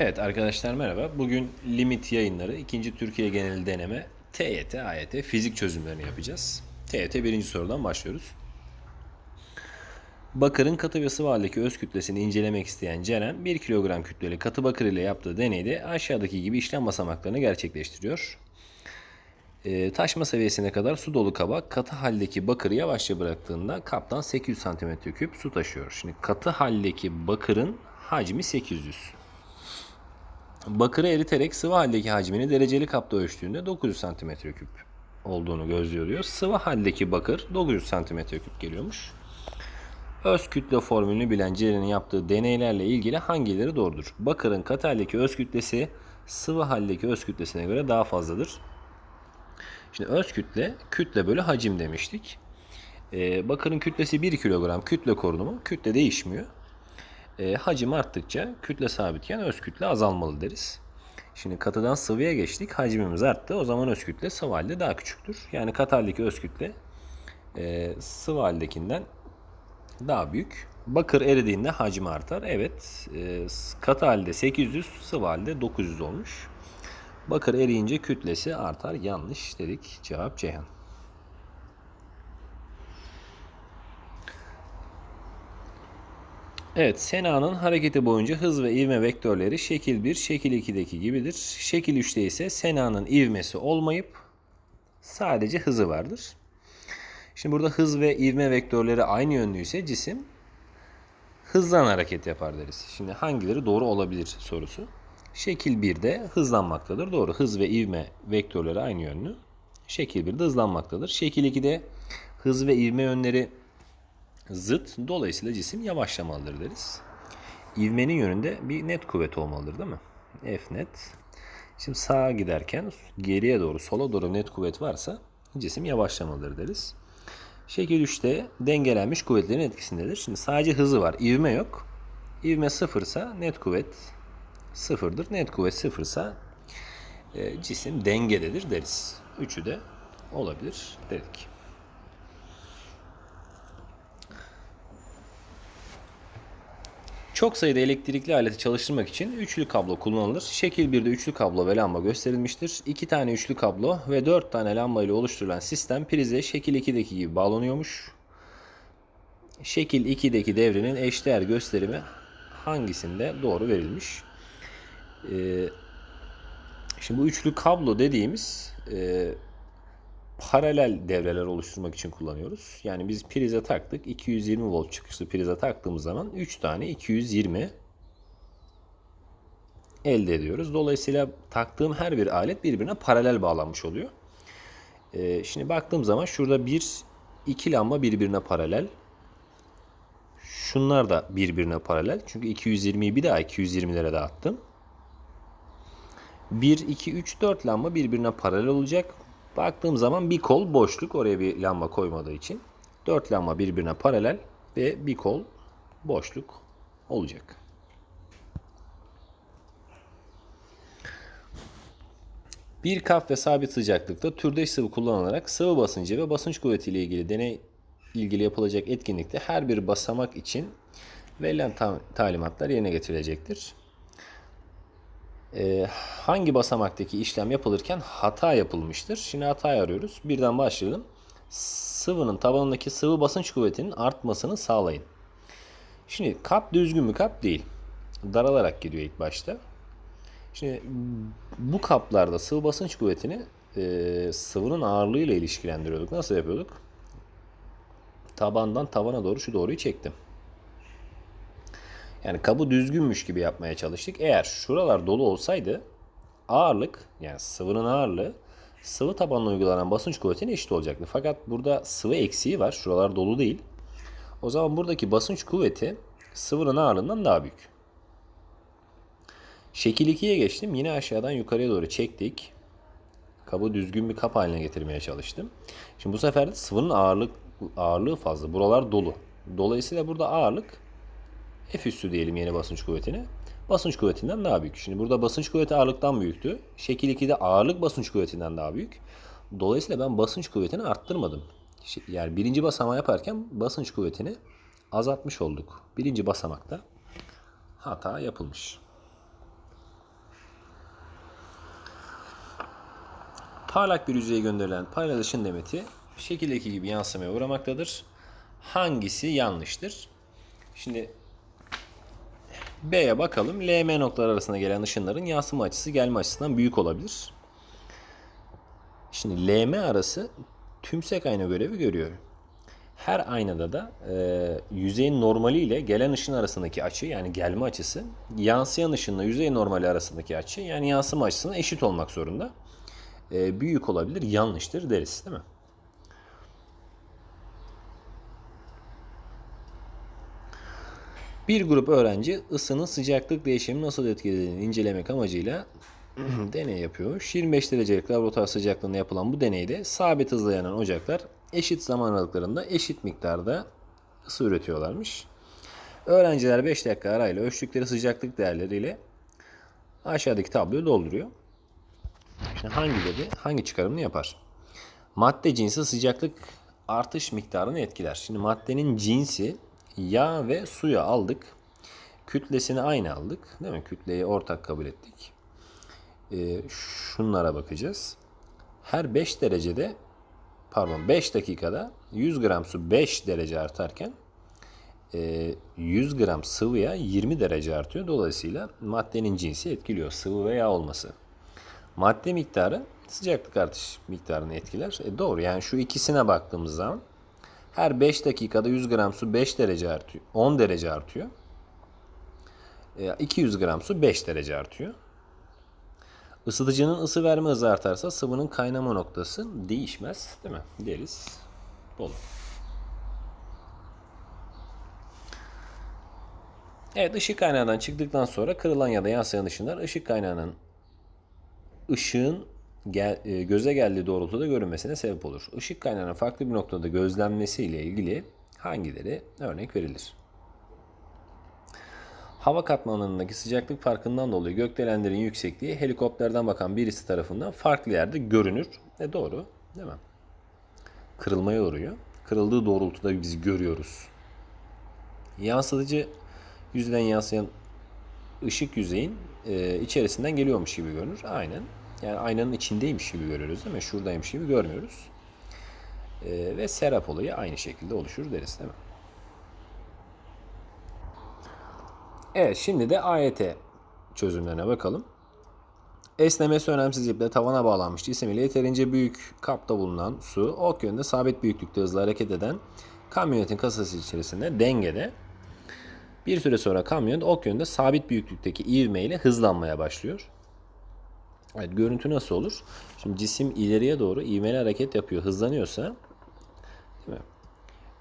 Evet arkadaşlar merhaba. Bugün limit yayınları ikinci Türkiye genel deneme TYT, AYT fizik çözümlerini yapacağız. TYT birinci sorudan başlıyoruz. Bakırın katı ve sıvı haldeki öz kütlesini incelemek isteyen Ceren 1 kilogram kütleli katı bakır ile yaptığı deneyde aşağıdaki gibi işlem basamaklarını gerçekleştiriyor. Ee, taşma seviyesine kadar su dolu kaba katı haldeki bakırı yavaşça bıraktığında kaptan 800 cm3 su taşıyor. Şimdi katı haldeki bakırın hacmi 800. Bakırı eriterek sıvı haldeki hacmini dereceli kapta ölçtüğünde 900 cm3 olduğunu gözlüyor. Sıvı haldeki bakır 900 cm3 geliyormuş. Öz kütle formülünü bilen Ceren'in yaptığı deneylerle ilgili hangileri doğrudur? Bakırın katı haldeki öz kütlesi sıvı haldeki öz kütlesine göre daha fazladır. Şimdi öz kütle, kütle bölü hacim demiştik. Ee, bakırın kütlesi 1 kilogram kütle korunumu. Kütle değişmiyor. Ee, hacim arttıkça kütle sabitken öz kütle azalmalı deriz. Şimdi katıdan sıvıya geçtik. Hacmimiz arttı. O zaman öz kütle sıvı halde daha küçüktür. Yani katı haldeki öz kütle e, sıvı haldekinden daha büyük. Bakır eridiğinde hacmi artar. Evet. E, katı halde 800, sıvı halde 900 olmuş. Bakır eriyince kütlesi artar. Yanlış dedik. Cevap Ceyhan. Evet, Sena'nın hareketi boyunca hız ve ivme vektörleri şekil 1, şekil 2'deki gibidir. Şekil 3'te ise Sena'nın ivmesi olmayıp sadece hızı vardır. Şimdi burada hız ve ivme vektörleri aynı yönlüyse cisim hızlan hareket yapar deriz. Şimdi hangileri doğru olabilir sorusu. Şekil 1'de hızlanmaktadır. Doğru. Hız ve ivme vektörleri aynı yönlü. Şekil 1'de hızlanmaktadır. Şekil 2'de hız ve ivme yönleri zıt. Dolayısıyla cisim yavaşlamalıdır deriz. İvmenin yönünde bir net kuvvet olmalıdır değil mi? F net. Şimdi sağa giderken geriye doğru sola doğru net kuvvet varsa cisim yavaşlamalıdır deriz. Şekil 3'te dengelenmiş kuvvetlerin etkisindedir. Şimdi sadece hızı var. ivme yok. İvme sıfırsa net kuvvet sıfırdır. Net kuvvet sıfırsa e, cisim dengededir deriz. Üçü de olabilir dedik. Çok sayıda elektrikli aleti çalıştırmak için üçlü kablo kullanılır. Şekil 1'de üçlü kablo ve lamba gösterilmiştir. 2 tane üçlü kablo ve 4 tane lamba ile oluşturulan sistem prize şekil 2'deki gibi bağlanıyormuş. Şekil 2'deki devrenin eşdeğer gösterimi hangisinde doğru verilmiş? Ee, şimdi bu üçlü kablo dediğimiz e, paralel devreler oluşturmak için kullanıyoruz. Yani biz prize taktık. 220 volt çıkışlı prize taktığımız zaman 3 tane 220 elde ediyoruz. Dolayısıyla taktığım her bir alet birbirine paralel bağlanmış oluyor. Ee, şimdi baktığım zaman şurada bir iki lamba birbirine paralel. Şunlar da birbirine paralel. Çünkü 220'yi bir daha 220'lere dağıttım. 1, 2, 3, 4 lamba birbirine paralel olacak. Baktığım zaman bir kol boşluk oraya bir lamba koymadığı için. 4 lamba birbirine paralel ve bir kol boşluk olacak. Bir kap ve sabit sıcaklıkta türdeş sıvı kullanılarak sıvı basıncı ve basınç kuvveti ile ilgili deney ilgili yapılacak etkinlikte her bir basamak için verilen ta- talimatlar yerine getirilecektir. Ee, hangi basamaktaki işlem yapılırken hata yapılmıştır? Şimdi hatayı arıyoruz. Birden başlayalım. Sıvının tabanındaki sıvı basınç kuvvetinin artmasını sağlayın. Şimdi kap düzgün mü kap değil. Daralarak gidiyor ilk başta. Şimdi bu kaplarda sıvı basınç kuvvetini e, sıvının ağırlığıyla ilişkilendiriyorduk. Nasıl yapıyorduk? Tabandan tavana doğru şu doğruyu çektim. Yani kabı düzgünmüş gibi yapmaya çalıştık. Eğer şuralar dolu olsaydı ağırlık yani sıvının ağırlığı sıvı tabanına uygulanan basınç kuvvetine eşit olacaktı. Fakat burada sıvı eksiği var. Şuralar dolu değil. O zaman buradaki basınç kuvveti sıvının ağırlığından daha büyük. Şekil 2'ye geçtim. Yine aşağıdan yukarıya doğru çektik. Kabı düzgün bir kap haline getirmeye çalıştım. Şimdi bu sefer de sıvının ağırlık ağırlığı fazla. Buralar dolu. Dolayısıyla burada ağırlık F üssü diyelim yeni basınç kuvvetine. Basınç kuvvetinden daha büyük. Şimdi burada basınç kuvveti ağırlıktan büyüktü. Şekil 2'de ağırlık basınç kuvvetinden daha büyük. Dolayısıyla ben basınç kuvvetini arttırmadım. Yani birinci basamağı yaparken basınç kuvvetini azaltmış olduk. Birinci basamakta hata yapılmış. Parlak bir yüzeye gönderilen paylaşın demeti şekildeki gibi yansımaya uğramaktadır. Hangisi yanlıştır? Şimdi B'ye bakalım. LM noktaları arasında gelen ışınların yansıma açısı gelme açısından büyük olabilir. Şimdi LM arası tümsek ayna görevi görüyor. Her aynada da e, yüzeyin normali ile gelen ışın arasındaki açı yani gelme açısı yansıyan ışınla yüzey normali arasındaki açı yani yansıma açısına eşit olmak zorunda. E, büyük olabilir, yanlıştır deriz değil mi? Bir grup öğrenci ısının sıcaklık değişimi nasıl etkilediğini incelemek amacıyla deney yapıyor. 25 derecelik laboratuvar sıcaklığında yapılan bu deneyde sabit hızla yanan ocaklar eşit zaman aralıklarında eşit miktarda ısı üretiyorlarmış. Öğrenciler 5 dakika arayla ölçtükleri sıcaklık değerleriyle aşağıdaki tabloyu dolduruyor. Şimdi hangileri hangi çıkarımını yapar? Madde cinsi sıcaklık artış miktarını etkiler. Şimdi maddenin cinsi yağ ve suya aldık. Kütlesini aynı aldık. Değil mi? Kütleyi ortak kabul ettik. Ee, şunlara bakacağız. Her 5 derecede pardon 5 dakikada 100 gram su 5 derece artarken e, 100 gram sıvıya 20 derece artıyor. Dolayısıyla maddenin cinsi etkiliyor. Sıvı veya olması. Madde miktarı sıcaklık artış miktarını etkiler. E doğru yani şu ikisine baktığımız zaman her 5 dakikada 100 gram su 5 derece artıyor. 10 derece artıyor. E, 200 gram su 5 derece artıyor. Isıtıcının ısı verme hızı artarsa sıvının kaynama noktası değişmez. Değil mi? Deriz. Bolu. Evet ışık kaynağından çıktıktan sonra kırılan ya da yansıyan ışınlar ışık kaynağının ışığın gel, e, göze geldiği doğrultuda görünmesine sebep olur. Işık kaynağının farklı bir noktada gözlenmesi ile ilgili hangileri örnek verilir? Hava katmanlarındaki sıcaklık farkından dolayı gökdelenlerin yüksekliği helikopterden bakan birisi tarafından farklı yerde görünür. E doğru değil mi? Kırılmaya uğruyor. Kırıldığı doğrultuda biz görüyoruz. Yansıtıcı yüzden yansıyan ışık yüzeyin e, içerisinden geliyormuş gibi görünür. Aynen. Yani aynanın içindeymiş gibi görüyoruz değil mi? Şuradaymış gibi görmüyoruz. E, ve serap olayı aynı şekilde oluşur deriz değil mi? Evet şimdi de AYT çözümlerine bakalım. Esnemesi önemsiz iple tavana bağlanmış cisim ile yeterince büyük kapta bulunan su ok yönde sabit büyüklükte hızla hareket eden kamyonetin kasası içerisinde dengede. Bir süre sonra kamyon ok yönde sabit büyüklükteki ivme ile hızlanmaya başlıyor. Evet, görüntü nasıl olur? Şimdi cisim ileriye doğru ivmeli hareket yapıyor, hızlanıyorsa değil mi?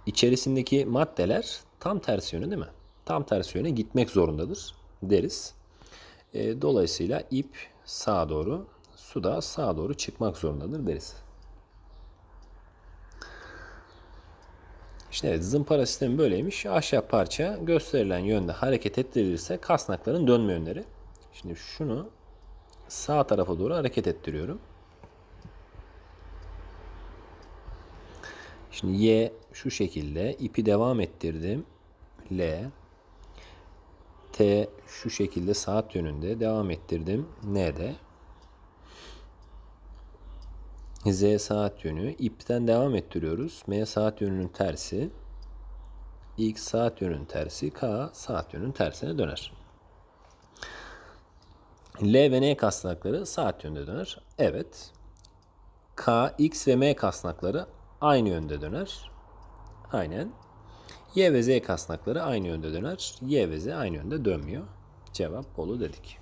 İçerisindeki maddeler tam tersi yöne değil mi? Tam tersi yöne gitmek zorundadır deriz. E, dolayısıyla ip sağa doğru, su da sağa doğru çıkmak zorundadır deriz. İşte evet, zımpara sistemi böyleymiş. Ahşap parça gösterilen yönde hareket ettirilirse kasnakların dönme yönleri. Şimdi şunu sağ tarafa doğru hareket ettiriyorum. Şimdi Y şu şekilde ipi devam ettirdim. L T şu şekilde saat yönünde devam ettirdim. N'de. Z saat yönü. ipten devam ettiriyoruz. M saat yönünün tersi. X saat yönünün tersi. K saat yönünün tersine döner. L ve N kasnakları saat yönde döner. Evet. K, X ve M kasnakları aynı yönde döner. Aynen. Y ve Z kasnakları aynı yönde döner. Y ve Z aynı yönde dönmüyor. Cevap Bolu dedik.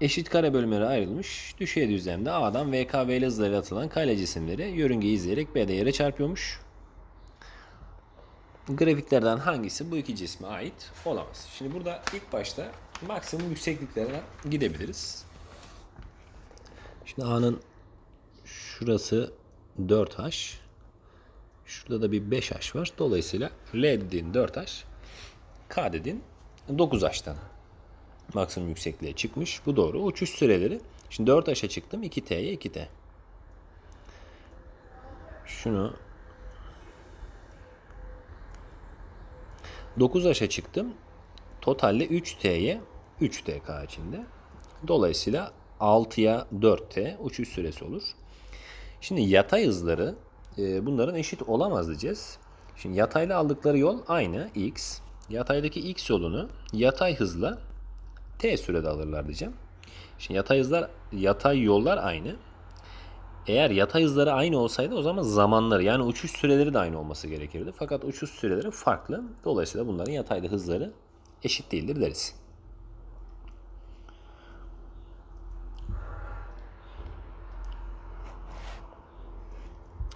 Eşit kare bölümlere ayrılmış. Düşey düzlemde A'dan VKV hızlarıyla atılan kale cisimleri yörüngeyi izleyerek B'de yere çarpıyormuş. Grafiklerden hangisi bu iki cisme ait olamaz? Şimdi burada ilk başta maksimum yüksekliklerine gidebiliriz. Şimdi A'nın şurası 4H. Şurada da bir 5H var. Dolayısıyla L dediğin 4H, K dediğin 9H'tan maksimum yüksekliğe çıkmış. Bu doğru. Uçuş süreleri. Şimdi 4H'a çıktım. 2T'ye 2T. Şunu 9H'a çıktım. Totalde 3T'ye 3TK içinde. Dolayısıyla 6'ya 4t uçuş süresi olur. Şimdi yatay hızları e, bunların eşit olamaz diyeceğiz. Şimdi yatayla aldıkları yol aynı x. Yataydaki x yolunu yatay hızla t sürede alırlar diyeceğim. Şimdi yatay hızlar yatay yollar aynı. Eğer yatay hızları aynı olsaydı o zaman zamanları yani uçuş süreleri de aynı olması gerekirdi. Fakat uçuş süreleri farklı. Dolayısıyla bunların yatayda hızları eşit değildir deriz.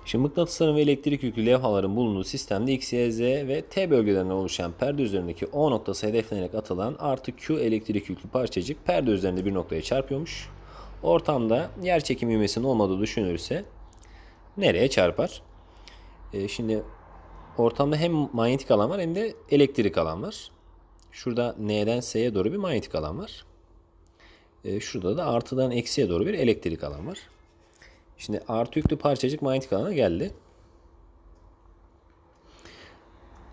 Şimdi mıknatısların ve elektrik yüklü levhaların bulunduğu sistemde X, Y, Z ve T bölgelerinden oluşan perde üzerindeki O noktası hedeflenerek atılan artı Q elektrik yüklü parçacık perde üzerinde bir noktaya çarpıyormuş. Ortamda yer çekim ivmesinin olmadığı düşünülürse nereye çarpar? Ee, şimdi ortamda hem manyetik alan var hem de elektrik alan var. Şurada N'den S'ye doğru bir manyetik alan var. Ee, şurada da artıdan eksiye doğru bir elektrik alan var. Şimdi artı yüklü parçacık manyetik alana geldi.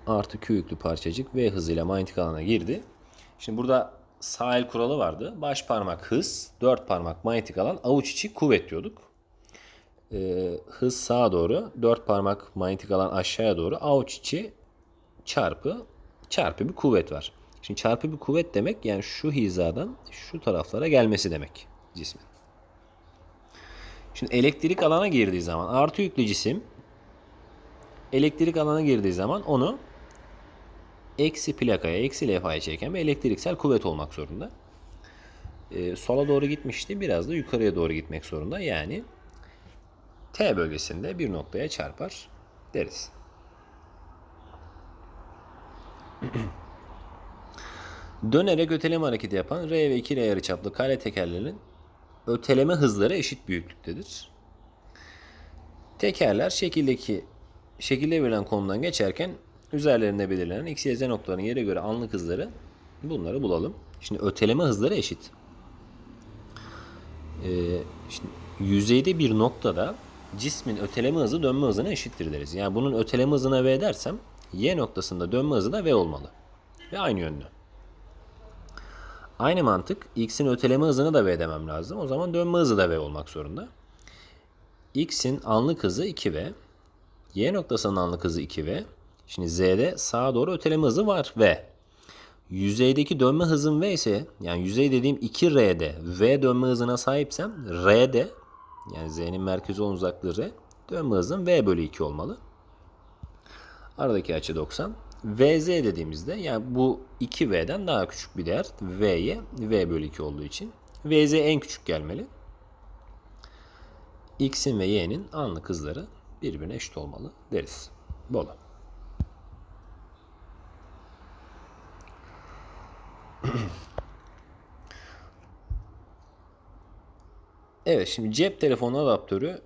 Artı Q yüklü parçacık V hızıyla manyetik alana girdi. Şimdi burada sağ kuralı vardı. Baş parmak hız, dört parmak manyetik alan, avuç içi kuvvet diyorduk. Ee, hız sağa doğru, dört parmak manyetik alan aşağıya doğru, avuç içi çarpı çarpı bir kuvvet var. Şimdi çarpı bir kuvvet demek yani şu hizadan şu taraflara gelmesi demek cismin. Şimdi elektrik alana girdiği zaman artı yüklü cisim elektrik alana girdiği zaman onu eksi plakaya, eksi levhaya çeken bir elektriksel kuvvet olmak zorunda. Ee, sola doğru gitmişti. Biraz da yukarıya doğru gitmek zorunda. Yani T bölgesinde bir noktaya çarpar deriz. Dönerek öteleme hareketi yapan R ve 2R yarıçaplı kare tekerlerin öteleme hızları eşit büyüklüktedir. Tekerler şekildeki şekilde verilen konumdan geçerken üzerlerinde belirlenen x, y, z noktalarının yere göre anlık hızları bunları bulalım. Şimdi öteleme hızları eşit. Ee, şimdi yüzeyde bir noktada cismin öteleme hızı dönme hızına eşittir deriz. Yani bunun öteleme hızına v dersem y noktasında dönme hızı da v olmalı. Ve aynı yönlü. Aynı mantık x'in öteleme hızını da v demem lazım. O zaman dönme hızı da v olmak zorunda. x'in anlık hızı 2v. y noktasının anlık hızı 2v. Şimdi z'de sağa doğru öteleme hızı var v. Yüzeydeki dönme hızım v ise yani yüzey dediğim 2r'de v dönme hızına sahipsem r'de yani z'nin merkezi olan uzaklığı r dönme hızım v bölü 2 olmalı. Aradaki açı 90. VZ dediğimizde yani bu 2V'den daha küçük bir değer V'ye V bölü 2 olduğu için VZ en küçük gelmeli. X'in ve Y'nin anlık hızları birbirine eşit olmalı deriz. Bolu. evet şimdi cep telefonu adaptörü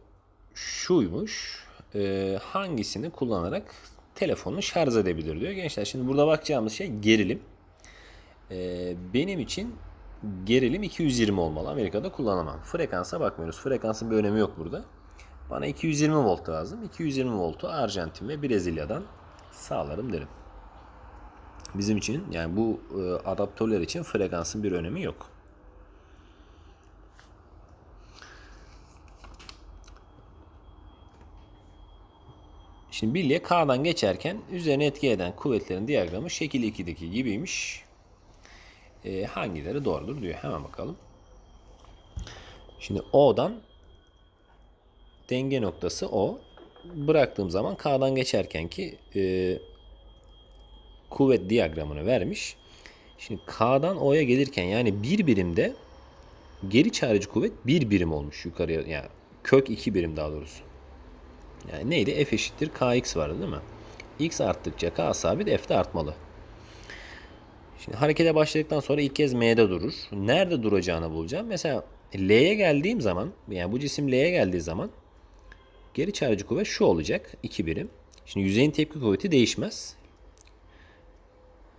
şuymuş. Ee, hangisini kullanarak telefonunu şarj edebilir diyor. Gençler şimdi burada bakacağımız şey gerilim. Ee, benim için gerilim 220 olmalı. Amerika'da kullanamam. Frekansa bakmıyoruz. Frekansın bir önemi yok burada. Bana 220 volt lazım. 220 voltu Arjantin ve Brezilya'dan sağlarım derim. Bizim için yani bu e, adaptörler için frekansın bir önemi yok. Şimdi birliğe K'dan geçerken üzerine etki eden kuvvetlerin diyagramı şekil 2'deki gibiymiş. E, hangileri doğrudur diyor. Hemen bakalım. Şimdi O'dan denge noktası O. Bıraktığım zaman K'dan geçerken ki e, kuvvet diyagramını vermiş. Şimdi K'dan O'ya gelirken yani bir birimde geri çağrıcı kuvvet bir birim olmuş yukarıya yani kök iki birim daha doğrusu. Yani neydi? F eşittir Kx vardı değil mi? X arttıkça K sabit F de artmalı. Şimdi harekete başladıktan sonra ilk kez M'de durur. Nerede duracağını bulacağım. Mesela L'ye geldiğim zaman yani bu cisim L'ye geldiği zaman geri çağrıcı kuvvet şu olacak. 2 birim. Şimdi yüzeyin tepki kuvveti değişmez.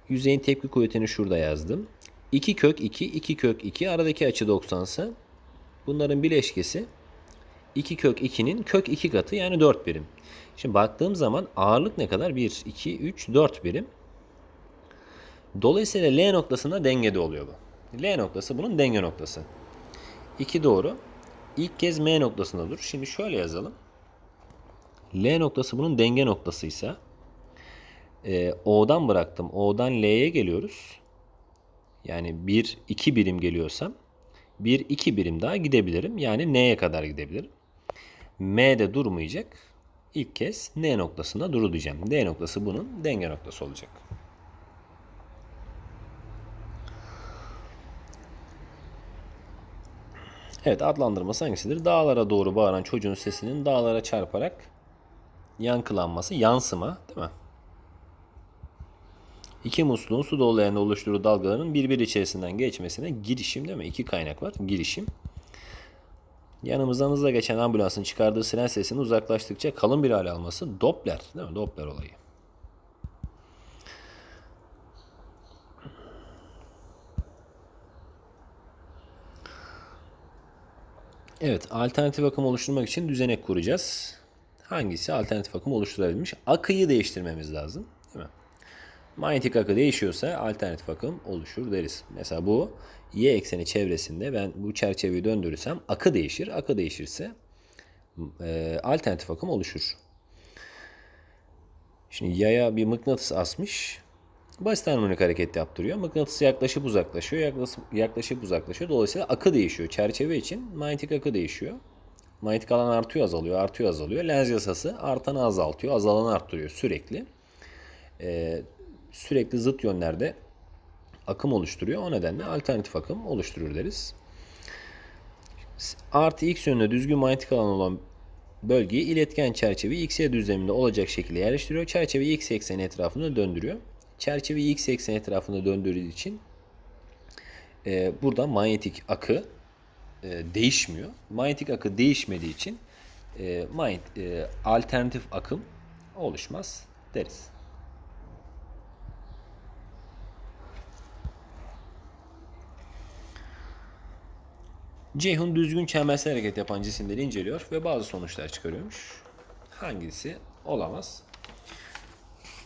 Yüzeyin tepki kuvvetini şurada yazdım. 2 kök 2, 2 kök 2 aradaki açı 90 ise bunların bileşkesi 2 kök 2'nin kök 2 katı yani 4 birim. Şimdi baktığım zaman ağırlık ne kadar? 1, 2, 3, 4 birim. Dolayısıyla L noktasında dengede oluyor bu. L noktası bunun denge noktası. 2 doğru. İlk kez M noktasında dur. Şimdi şöyle yazalım. L noktası bunun denge noktasıysa e, O'dan bıraktım. O'dan L'ye geliyoruz. Yani 1 2 birim geliyorsam 1 2 birim daha gidebilirim. Yani N'ye kadar gidebilirim. M'de durmayacak. İlk kez N noktasında duru diyeceğim. D noktası bunun denge noktası olacak. Evet adlandırması hangisidir? Dağlara doğru bağıran çocuğun sesinin dağlara çarparak yankılanması, yansıma değil mi? İki musluğun su dolu yerinde oluşturduğu dalgaların birbiri içerisinden geçmesine girişim değil mi? İki kaynak var. Girişim. Yanımızdan hızla geçen ambulansın çıkardığı siren sesinin uzaklaştıkça kalın bir hale alması Doppler değil mi? Doppler olayı. Evet, alternatif akım oluşturmak için düzenek kuracağız. Hangisi alternatif akım oluşturabilmiş? Akıyı değiştirmemiz lazım? Manyetik akı değişiyorsa alternatif akım oluşur deriz. Mesela bu y ekseni çevresinde ben bu çerçeveyi döndürürsem akı değişir. Akı değişirse e, alternatif akım oluşur. Şimdi yaya bir mıknatıs asmış. Basit harmonik hareket yaptırıyor. Mıknatıs yaklaşıp uzaklaşıyor. Yaklaşıp, yaklaşıp uzaklaşıyor. Dolayısıyla akı değişiyor. Çerçeve için manyetik akı değişiyor. Manyetik alan artıyor azalıyor. Artıyor azalıyor. Lens yasası artanı azaltıyor. Azalanı arttırıyor sürekli. Ee, sürekli zıt yönlerde akım oluşturuyor. O nedenle alternatif akım oluşturur deriz. Artı x yönünde düzgün manyetik alan olan bölgeyi iletken çerçeveyi x-y düzleminde olacak şekilde yerleştiriyor. Çerçeveyi x ekseni etrafında döndürüyor. Çerçeveyi x ekseni etrafında döndürdüğü için e, burada manyetik akı e, değişmiyor. Manyetik akı değişmediği için e, manyet, e, alternatif akım oluşmaz deriz. Ceyhun düzgün çembersel hareket yapan cisimleri inceliyor ve bazı sonuçlar çıkarıyormuş. Hangisi olamaz?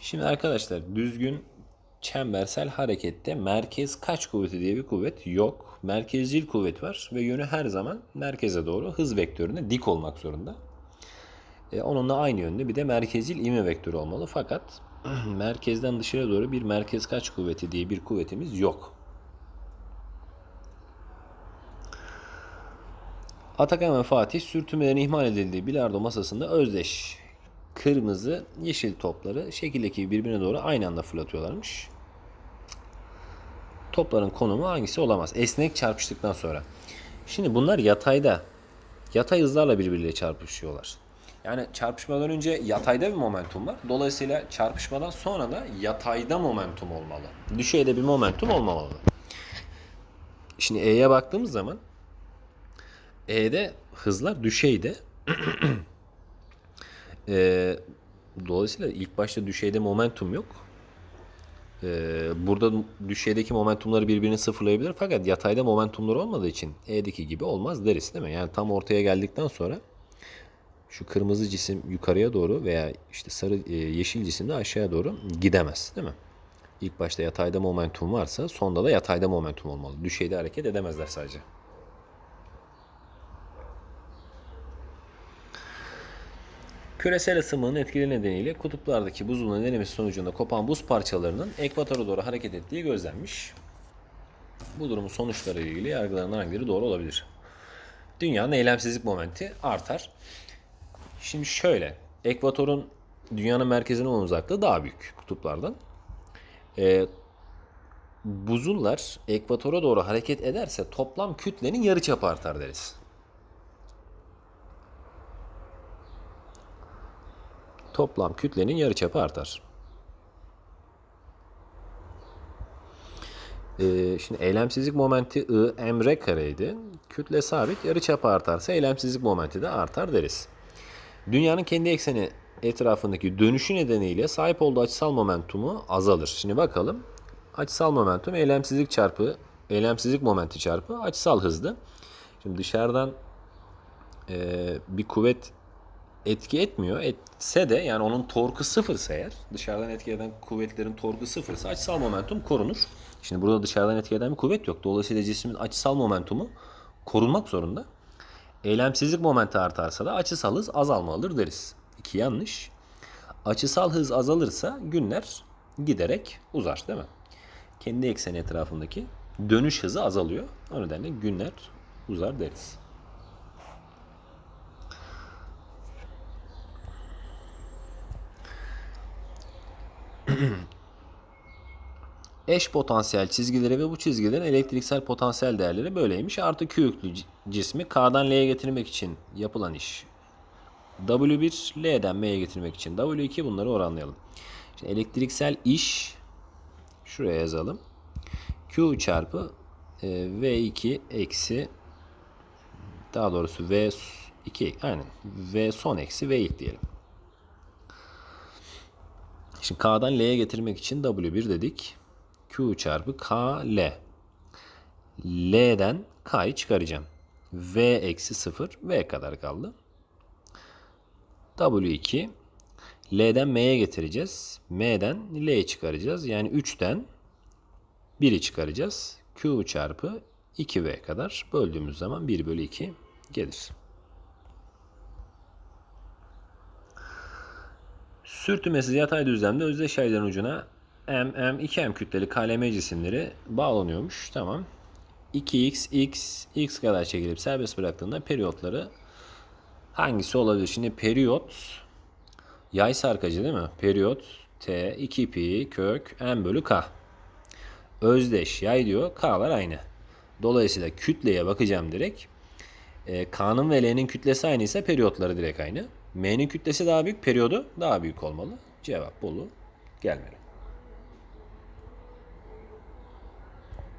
Şimdi arkadaşlar düzgün çembersel harekette merkez kaç kuvveti diye bir kuvvet yok. Merkezcil kuvvet var ve yönü her zaman merkeze doğru hız vektörüne dik olmak zorunda. E, onunla aynı yönde bir de merkezcil ivme vektörü olmalı. Fakat merkezden dışarı doğru bir merkez kaç kuvveti diye bir kuvvetimiz yok. Atakan ve Fatih sürtünmelerin ihmal edildiği bilardo masasında özdeş kırmızı, yeşil topları şekildeki birbirine doğru aynı anda fırlatıyorlarmış. Topların konumu hangisi olamaz? Esnek çarpıştıktan sonra. Şimdi bunlar yatayda. Yatay hızlarla birbiriyle çarpışıyorlar. Yani çarpışmadan önce yatayda bir momentum var. Dolayısıyla çarpışmadan sonra da yatayda momentum olmalı. Düşeyde bir momentum olmamalı. Şimdi E'ye baktığımız zaman E'de hızlar düşeyde. e, dolayısıyla ilk başta düşeyde momentum yok. E, burada düşeydeki momentumları birbirini sıfırlayabilir fakat yatayda momentumları olmadığı için E'deki gibi olmaz deriz değil mi? Yani tam ortaya geldikten sonra şu kırmızı cisim yukarıya doğru veya işte sarı e, yeşil cisim de aşağıya doğru gidemez değil mi? İlk başta yatayda momentum varsa sonda da yatayda momentum olmalı. Düşeyde hareket edemezler sadece. Küresel ısınmanın etkileri nedeniyle kutuplardaki buzulun erimesi sonucunda kopan buz parçalarının ekvatora doğru hareket ettiği gözlenmiş. Bu durumun sonuçları ile ilgili yargılanan hangileri doğru olabilir? Dünyanın eylemsizlik momenti artar. Şimdi şöyle, ekvatorun dünyanın merkezine olan uzaklığı daha büyük kutuplardan. Ee, buzullar ekvatora doğru hareket ederse toplam kütlenin yarıçapı artar deriz. Toplam kütlenin yarıçapı artar. Ee, şimdi eylemsizlik momenti I m r kareydi. Kütle sabit yarıçapı artarsa eylemsizlik momenti de artar deriz. Dünyanın kendi ekseni etrafındaki dönüşü nedeniyle sahip olduğu açısal momentumu azalır. Şimdi bakalım. Açısal momentum eylemsizlik çarpı eylemsizlik momenti çarpı açısal hızdı. Şimdi dışarıdan e, bir kuvvet etki etmiyor. Etse de yani onun torku sıfırsa eğer dışarıdan etki eden kuvvetlerin torku sıfırsa açısal momentum korunur. Şimdi burada dışarıdan etki eden bir kuvvet yok. Dolayısıyla cismin açısal momentumu korunmak zorunda. Eylemsizlik momenti artarsa da açısal hız azalmalıdır deriz. İki yanlış. Açısal hız azalırsa günler giderek uzar değil mi? Kendi ekseni etrafındaki dönüş hızı azalıyor. O nedenle günler uzar deriz. Eş potansiyel çizgileri ve bu çizgilerin elektriksel potansiyel değerleri böyleymiş. Artı Q yüklü cismi K'dan L'ye getirmek için yapılan iş. W1 L'den M'ye getirmek için W2 bunları oranlayalım. Şimdi elektriksel iş şuraya yazalım. Q çarpı e, V2 eksi daha doğrusu V2 aynen V son eksi V ilk diyelim. Şimdi K'dan L'ye getirmek için W1 dedik. Q çarpı K L. L'den K'yı çıkaracağım. V eksi 0 V kadar kaldı. W2 L'den M'ye getireceğiz. M'den L'ye çıkaracağız. Yani 3'ten 1'i çıkaracağız. Q çarpı 2V kadar böldüğümüz zaman 1 bölü 2 gelir. Sürtünmesiz yatay düzlemde özdeş yayların ucuna M, M, 2M kütleli KLM cisimleri bağlanıyormuş. Tamam. 2x, x, x kadar çekilip serbest bıraktığında periyotları hangisi olabilir? Şimdi periyot yay sarkacı değil mi? Periyot T 2 pi kök M bölü K. Özdeş yay diyor. K'lar aynı. Dolayısıyla kütleye bakacağım direkt. E, K'nın ve L'nin kütlesi aynıysa periyotları direkt aynı. M'nin kütlesi daha büyük, periyodu daha büyük olmalı. Cevap Bolu gelmeli.